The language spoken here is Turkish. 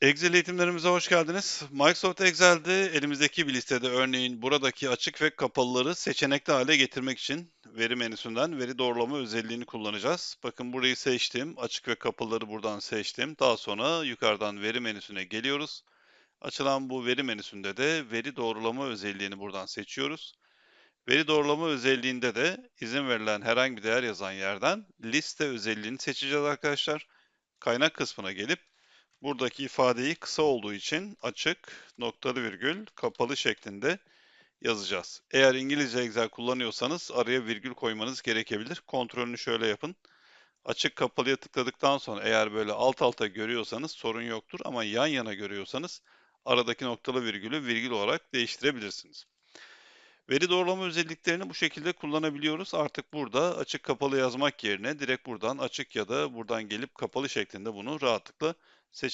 Excel eğitimlerimize hoş geldiniz. Microsoft Excel'de elimizdeki bir listede örneğin buradaki açık ve kapalıları seçenekli hale getirmek için veri menüsünden veri doğrulama özelliğini kullanacağız. Bakın burayı seçtim. Açık ve kapalıları buradan seçtim. Daha sonra yukarıdan veri menüsüne geliyoruz. Açılan bu veri menüsünde de veri doğrulama özelliğini buradan seçiyoruz. Veri doğrulama özelliğinde de izin verilen herhangi bir değer yazan yerden liste özelliğini seçeceğiz arkadaşlar. Kaynak kısmına gelip buradaki ifadeyi kısa olduğu için açık, noktalı virgül, kapalı şeklinde yazacağız. Eğer İngilizce Excel kullanıyorsanız araya virgül koymanız gerekebilir. Kontrolünü şöyle yapın. Açık kapalıya tıkladıktan sonra eğer böyle alt alta görüyorsanız sorun yoktur ama yan yana görüyorsanız aradaki noktalı virgülü virgül olarak değiştirebilirsiniz. Veri doğrulama özelliklerini bu şekilde kullanabiliyoruz. Artık burada açık kapalı yazmak yerine direkt buradan açık ya da buradan gelip kapalı şeklinde bunu rahatlıkla seçebiliriz.